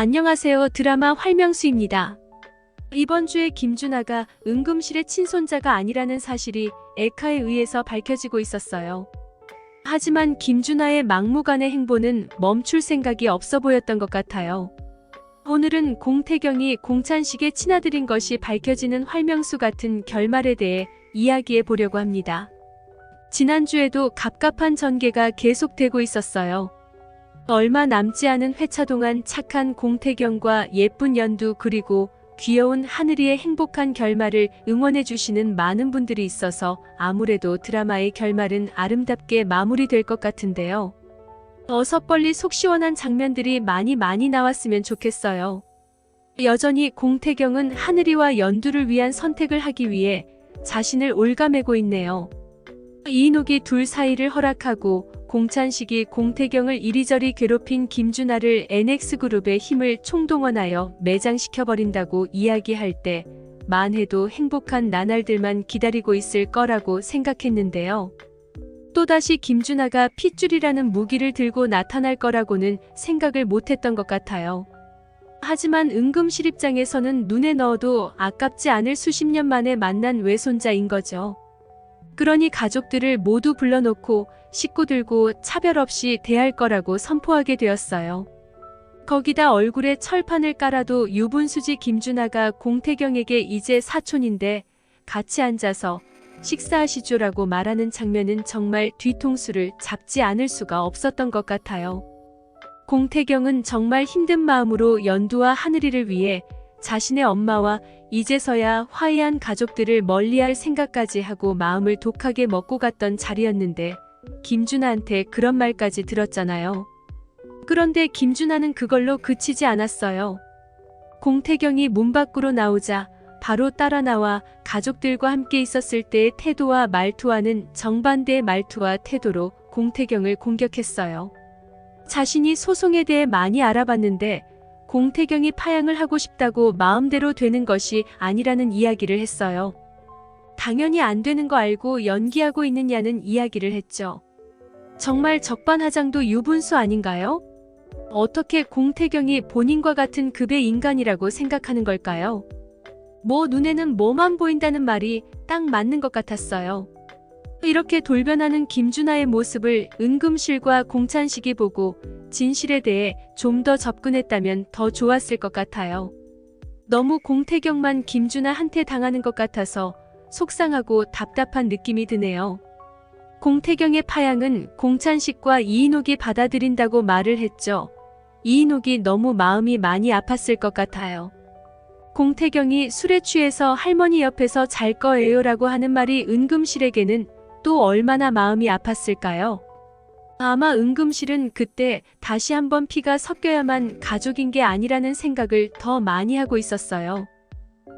안녕하세요. 드라마 활명수입니다. 이번 주에 김준하가 응급실의 친손자가 아니라는 사실이 에카에 의해서 밝혀지고 있었어요. 하지만 김준하의 막무가내 행보는 멈출 생각이 없어 보였던 것 같아요. 오늘은 공태경이 공찬식의 친아들인 것이 밝혀지는 활명수 같은 결말에 대해 이야기해 보려고 합니다. 지난주에도 갑갑한 전개가 계속되고 있었어요. 얼마 남지 않은 회차 동안 착한 공태경과 예쁜 연두 그리고 귀여운 하늘이의 행복한 결말을 응원해 주시는 많은 분들이 있어서 아무래도 드라마의 결말은 아름답게 마무리될 것 같은데요. 어서 빨리 속 시원한 장면들이 많이 많이 나왔으면 좋겠어요. 여전히 공태경은 하늘이와 연두를 위한 선택을 하기 위해 자신을 올가매고 있네요. 이인옥이 둘 사이를 허락하고 공찬식이 공태경을 이리저리 괴롭힌 김준하를 NX그룹의 힘을 총동원하여 매장시켜버린다고 이야기할 때 만해도 행복한 나날들만 기다리고 있을 거라고 생각했는데요. 또다시 김준하가 핏줄이라는 무기를 들고 나타날 거라고는 생각을 못했던 것 같아요. 하지만 응급실 입장에서는 눈에 넣어도 아깝지 않을 수십 년 만에 만난 외손자인 거죠. 그러니 가족들을 모두 불러놓고 식구들고 차별 없이 대할 거라고 선포하게 되었어요. 거기다 얼굴에 철판을 깔아도 유분수지 김준하가 공태경에게 이제 사촌인데 같이 앉아서 식사하시죠라고 말하는 장면은 정말 뒤통수를 잡지 않을 수가 없었던 것 같아요. 공태경은 정말 힘든 마음으로 연두와 하늘이를 위해 자신의 엄마와 이제서야 화해한 가족들을 멀리할 생각까지 하고 마음을 독하게 먹고 갔던 자리였는데 김준하한테 그런 말까지 들었잖아요. 그런데 김준하는 그걸로 그치지 않았어요. 공태경이 문 밖으로 나오자 바로 따라 나와 가족들과 함께 있었을 때의 태도와 말투와는 정반대의 말투와 태도로 공태경을 공격했어요. 자신이 소송에 대해 많이 알아봤는데 공태경이 파양을 하고 싶다고 마음대로 되는 것이 아니라는 이야기를 했어요. 당연히 안 되는 거 알고 연기하고 있느냐는 이야기를 했죠. 정말 적반하장도 유분수 아닌가요? 어떻게 공태경이 본인과 같은 급의 인간이라고 생각하는 걸까요? 뭐 눈에는 뭐만 보인다는 말이 딱 맞는 것 같았어요. 이렇게 돌변하는 김준하의 모습을 은금실과 공찬식이 보고 진실에 대해 좀 더 접근했다면 더 좋았을 것 같아요. 너무 공태경만 김준하한테 당하는 것 같아서 속상하고 답답한 느낌이 드네요. 공태경의 파양은 공찬식과 이인옥이 받아들인다고 말을 했죠. 이인옥이 너무 마음이 많이 아팠을 것 같아요. 공태경이 술에 취해서 할머니 옆에서 잘 거예요 라고 하는 말이 은금실에게는 또 얼마나 마음이 아팠을까요? 아마 은금실은 그때 다시 한번 피가 섞여야만 가족인 게 아니라는 생각을 더 많이 하고 있었어요.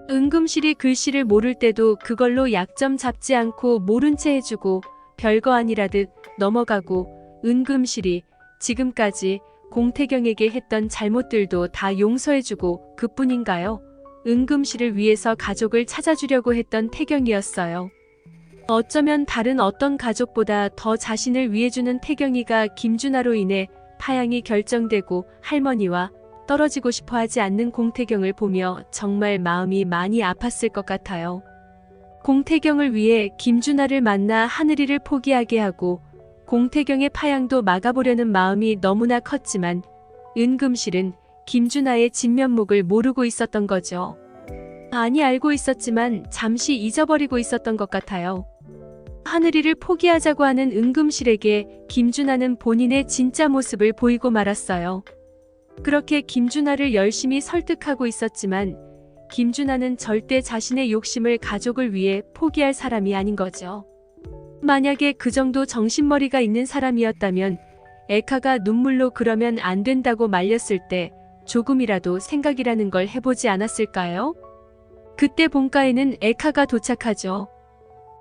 은금실이 글씨를 모를 때도 그걸로 약점 잡지 않고 모른 채 해주고 별거 아니라듯 넘어가고 은금실이 지금까지 공태경에게 했던 잘못들도 다 용서해주고 그뿐인가요? 은금실을 위해서 가족을 찾아주려고 했던 태경이었어요. 어쩌면 다른 어떤 가족보다 더 자신을 위해주는 태경이가 김준하로 인해 파양이 결정되고 할머니와 떨어지고 싶어 하지 않는 공태경을 보며 정말 마음이 많이 아팠을 것 같아요. 공태경을 위해 김준하를 만나 하늘이를 포기하게 하고 공태경의 파양도 막아보려는 마음이 너무나 컸지만 은금실은 김준하의 진면목을 모르고 있었던 거죠. 아니 알고 있었지만 잠시 잊어버리고 있었던 것 같아요. 하늘이를 포기하자고 하는 은금실에게 김준하는 본인의 진짜 모습을 보이고 말았어요. 그렇게 김준하를 열심히 설득하고 있었지만 김준하는 절대 자신의 욕심을 가족을 위해 포기할 사람이 아닌 거죠. 만약에 그 정도 정신머리가 있는 사람이었다면 에카가 눈물로 그러면 안 된다고 말렸을 때 조금이라도 생각이라는 걸 해보지 않았을까요? 그때 본가에는 에카가 도착하죠.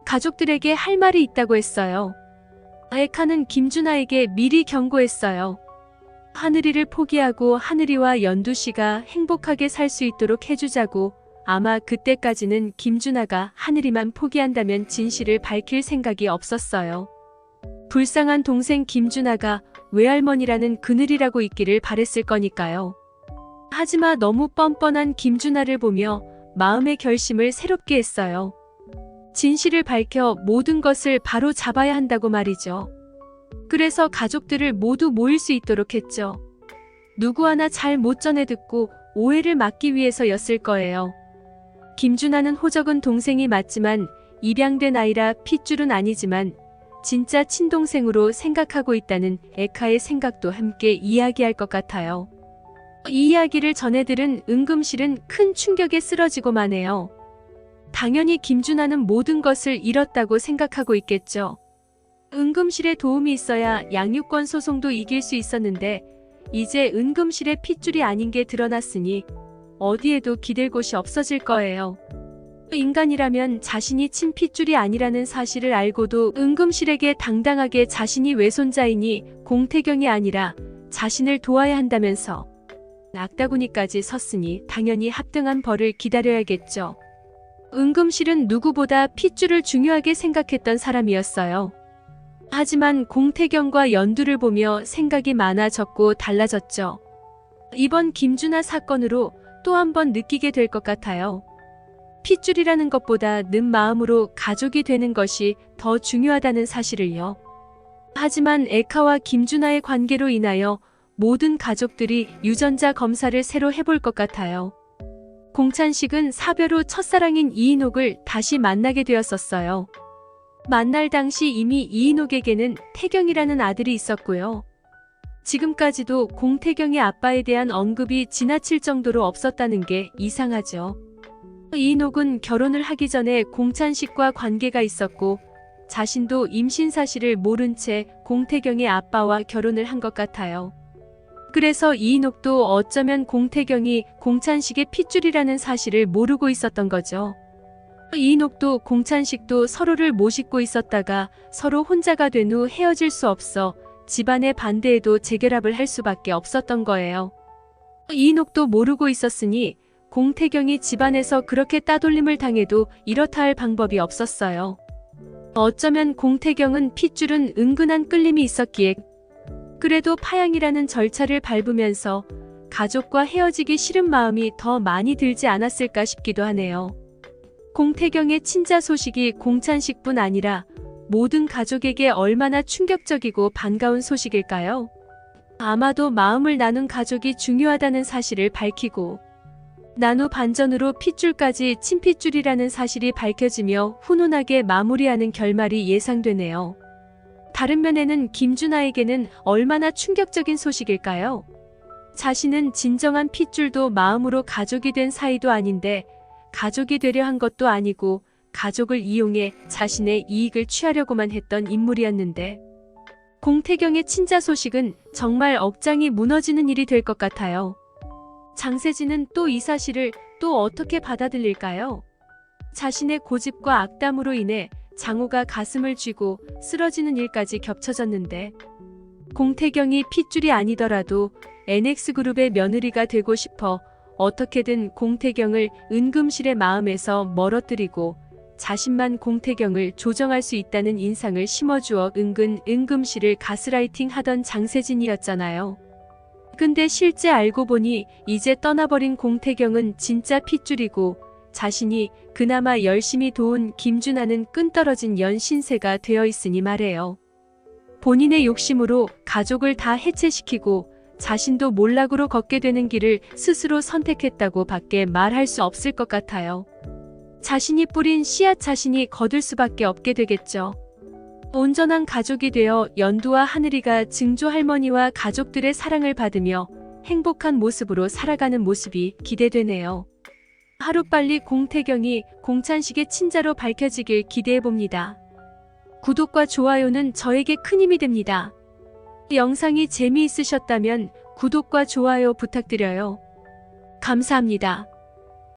가족들에게 할 말이 있다고 했어요. 에카는 김준하에게 미리 경고했어요. 하늘이를 포기하고 하늘이와 연두 씨가 행복하게 살 수 있도록 해주자고 아마 그때까지는 김준하가 하늘이만 포기한다면 진실을 밝힐 생각이 없었어요. 불쌍한 동생 김준하가 외할머니라는 그늘이라고 있기를 바랬을 거니까요. 하지만 너무 뻔뻔한 김준하를 보며 마음의 결심을 새롭게 했어요. 진실을 밝혀 모든 것을 바로 잡아야 한다고 말이죠. 그래서 가족들을 모두 모일 수 있도록 했죠. 누구 하나 잘 못 전해 듣고 오해를 막기 위해서였을 거예요. 김준하는 호적은 동생이 맞지만 입양된 아이라 핏줄은 아니지만 진짜 친동생으로 생각하고 있다는 에카의 생각도 함께 이야기할 것 같아요. 이 이야기를 전해들은 은금실은 큰 충격에 쓰러지고만 해요. 당연히 김준하는 모든 것을 잃었다고 생각하고 있겠죠. 은금실의 도움이 있어야 양육권 소송도 이길 수 있었는데 이제 은금실의 핏줄이 아닌 게 드러났으니 어디에도 기댈 곳이 없어질 거예요. 인간이라면 자신이 친핏줄이 아니라는 사실을 알고도 은금실에게 당당하게 자신이 외손자이니 공태경이 아니라 자신을 도와야 한다면서 낙다구니까지 섰으니 당연히 합등한 벌을 기다려야겠죠. 은금실은 누구보다 핏줄을 중요하게 생각했던 사람이었어요. 하지만 공태경과 연두를 보며 생각이 많아졌고 달라졌죠. 이번 김준하 사건으로 또 한 번 느끼게 될 것 같아요. 핏줄이라는 것보다 는 마음으로 가족이 되는 것이 더 중요하다는 사실을요. 하지만 에카와 김준하의 관계로 인하여 모든 가족들이 유전자 검사를 새로 해볼 것 같아요. 공찬식은 사별 후 첫사랑인 이인옥을 다시 만나게 되었었어요. 만날 당시 이미 이인옥에게는 태경이라는 아들이 있었고요. 지금까지도 공태경의 아빠에 대한 언급이 지나칠 정도로 없었다는 게 이상하죠. 이인옥은 결혼을 하기 전에 공찬식과 관계가 있었고 자신도 임신 사실을 모른 채 공태경의 아빠와 결혼을 한 것 같아요. 그래서 이인옥도 어쩌면 공태경이 공찬식의 핏줄이라는 사실을 모르고 있었던 거죠. 이인옥도 공찬식도 서로를 모시고 있었다가 서로 혼자가 된 후 헤어질 수 없어 집안의 반대에도 재결합을 할 수밖에 없었던 거예요. 이인옥도 모르고 있었으니 공태경이 집안에서 그렇게 따돌림을 당해도 이렇다 할 방법이 없었어요. 어쩌면 공태경은 핏줄은 은근한 끌림이 있었기에 그래도 파양이라는 절차를 밟으면서 가족과 헤어지기 싫은 마음이 더 많이 들지 않았을까 싶기도 하네요. 공태경의 친자 소식이 공찬식뿐 아니라 모든 가족에게 얼마나 충격적이고 반가운 소식일까요? 아마도 마음을 나눈 가족이 중요하다는 사실을 밝히고 나누 반전으로 핏줄까지 친핏줄이라는 사실이 밝혀지며 훈훈하게 마무리하는 결말이 예상되네요. 다른 면에는 김준하에게는 얼마나 충격적인 소식일까요? 자신은 진정한 핏줄도 마음으로 가족이 된 사이도 아닌데 가족이 되려 한 것도 아니고 가족을 이용해 자신의 이익을 취하려고만 했던 인물이었는데 공태경의 친자 소식은 정말 억장이 무너지는 일이 될 것 같아요. 장세진은 또 이 사실을 또 어떻게 받아들일까요? 자신의 고집과 악담으로 인해 장호가 가슴을 쥐고 쓰러지는 일까지 겹쳐졌는데 공태경이 핏줄이 아니더라도 NX그룹의 며느리가 되고 싶어 어떻게든 공태경을 은금실의 마음에서 멀어뜨리고 자신만 공태경을 조정할 수 있다는 인상을 심어주어 은근 은금실을 가스라이팅 하던 장세진이었잖아요. 근데 실제 알고 보니 이제 떠나버린 공태경은 진짜 핏줄이고 자신이 그나마 열심히 도운 김준하는 끈떨어진 연신세가 되어 있으니 말해요. 본인의 욕심으로 가족을 다 해체시키고 자신도 몰락으로 걷게 되는 길을 스스로 선택했다고 밖에 말할 수 없을 것 같아요. 자신이 뿌린 씨앗 자신이 거둘 수밖에 없게 되겠죠. 온전한 가족이 되어 연두와 하늘이가 증조 할머니와 가족들의 사랑을 받으며 행복한 모습으로 살아가는 모습이 기대되네요. 하루빨리 공태경이 공찬식의 친자로 밝혀지길 기대해봅니다. 구독과 좋아요는 저에게 큰 힘이 됩니다. 영상이 재미있으셨다면 구독과 좋아요 부탁드려요. 감사합니다.